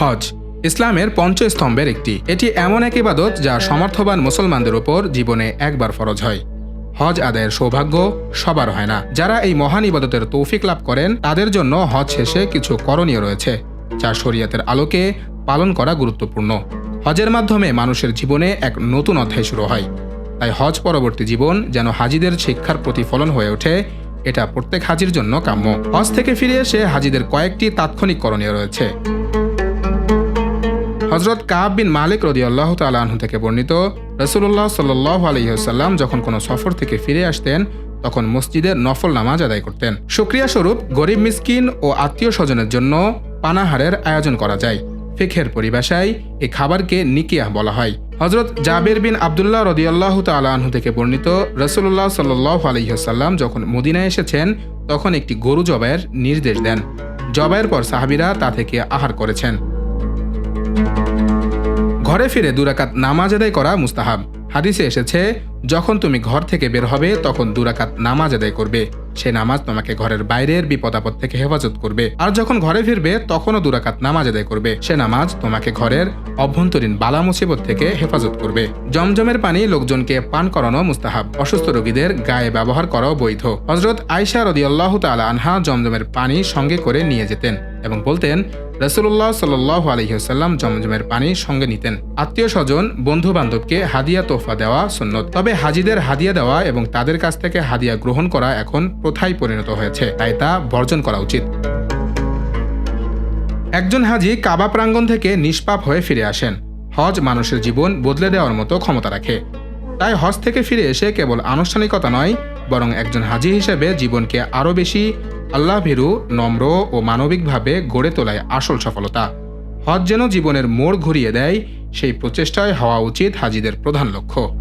হজ। ইসলামের পঞ্চস্তম্ভের একটি। এটি এমন এক ইবাদত যা সমর্থবান মুসলমানদের উপর জীবনে একবার ফরজ হয়। হজ আদায়ের সৌভাগ্য সবার হয় না। যারা এই মহান ইবাদতের তৌফিক লাভ করেন, তাদের জন্য হজ শেষে কিছু করণীয় রয়েছে, যা শরীয়তের আলোকে পালন করা গুরুত্বপূর্ণ। হজের মাধ্যমে মানুষের জীবনে এক নতুন অধ্যায় শুরু হয়। তাই হজ পরবর্তী জীবন যেন হাজিদের শিক্ষার প্রতিফলন হয়ে ওঠে, এটা প্রত্যেক হাজির জন্য কাম্য। হজ থেকে ফিরে এসে হাজিদের কয়েকটি তাৎক্ষণিক করণীয় রয়েছে। হজরত কাব বিন মালিক রদি আল্লাহ তালাহ থেকে বর্ণিত রসুল্লাহ সাল্লাহ আলহিহাল্লাম যখন কোনো সফর থেকে ফিরে আসতেন, তখন মসজিদের নফল নামাজ আদায় করতেন। সুক্রিয়া স্বরূপ গরিব মিসকিন ও আত্মীয় স্বজনের জন্য পানাহারের আয়োজন করা যায়। ফেখের পরিভাষায় এই খাবারকে নিকিয়াহ বলা হয়। হজরত জাবের বিন আবদুল্লাহ রদিয়াল্লাহ তালাহ থেকে বর্ণিত রসুল্লাহ সাল্লাহ আলহিহাল্লাম যখন মদিনায় এসেছেন, তখন একটি গরু জবাইয়ের নির্দেশ দেন। জবাইয়ের পর সাহাবিরা তা থেকে আহার করেছেন। ঘরে ফিরে দুরাকাত নামাজ আদায় করা মুস্তাহাব। হাদিসে এসেছে, যখন তুমি ঘর থেকে বের হবে, তখন দুরাকাত নামাজ আদায় করবে। সে নামাজ তোমাকে ঘরের বাইরের বিপদ আপদ থেকে হেফাজত করবে। আর যখন ঘরে ফিরবে, তখনও দুরাকাত নামাজ আদায় করবে। সে নামাজ তোমাকে ঘরের অভ্যন্তরীণ বালা মুসিবত থেকে হেফাজত করবে। জমজমের পানি লোকজনকে পান করানো মুস্তাহাব। অসুস্থ রোগীদের গায়ে ব্যবহার করাও বৈধ। হজরত আয়সা রদিয়াল্লাহ তালা আনহা জমজমের পানি সঙ্গে করে নিয়ে যেতেন এবং বলতেন রসুল্লাহ সাল্লাহ আলহিহাল্লাম জমজমের পানি সঙ্গে নিতেন। আত্মীয় স্বজন বন্ধু বান্ধবকে হাদিয়া তোফা দেওয়া সুন্নত। তবে হাজিদের হাদিয়া দেওয়া এবং তাদের কাছ থেকে হাদিয়া গ্রহণ করা এখন প্রথায় পরিণত হয়েছে, তাই তা বর্জন করা উচিত। একজন হাজি কাবা প্রাঙ্গণ থেকে নিষ্পাপ হয়ে ফিরে আসেন। হজ মানুষের জীবন বদলে দেওয়ার মতো ক্ষমতা রাখে। তাই হজ থেকে ফিরে এসে কেবল আনুষ্ঠানিকতা নয়, বরং একজন হাজি হিসেবে জীবনকে আরও বেশি আল্লাহ ভীরু, নম্র ও মানবিকভাবে গড়ে তোলায় আসল সফলতা। হজ যেন জীবনের মোড় ঘুরিয়ে দেয়, সেই প্রচেষ্টায় হওয়া উচিত হাজিদের প্রধান লক্ষ্য।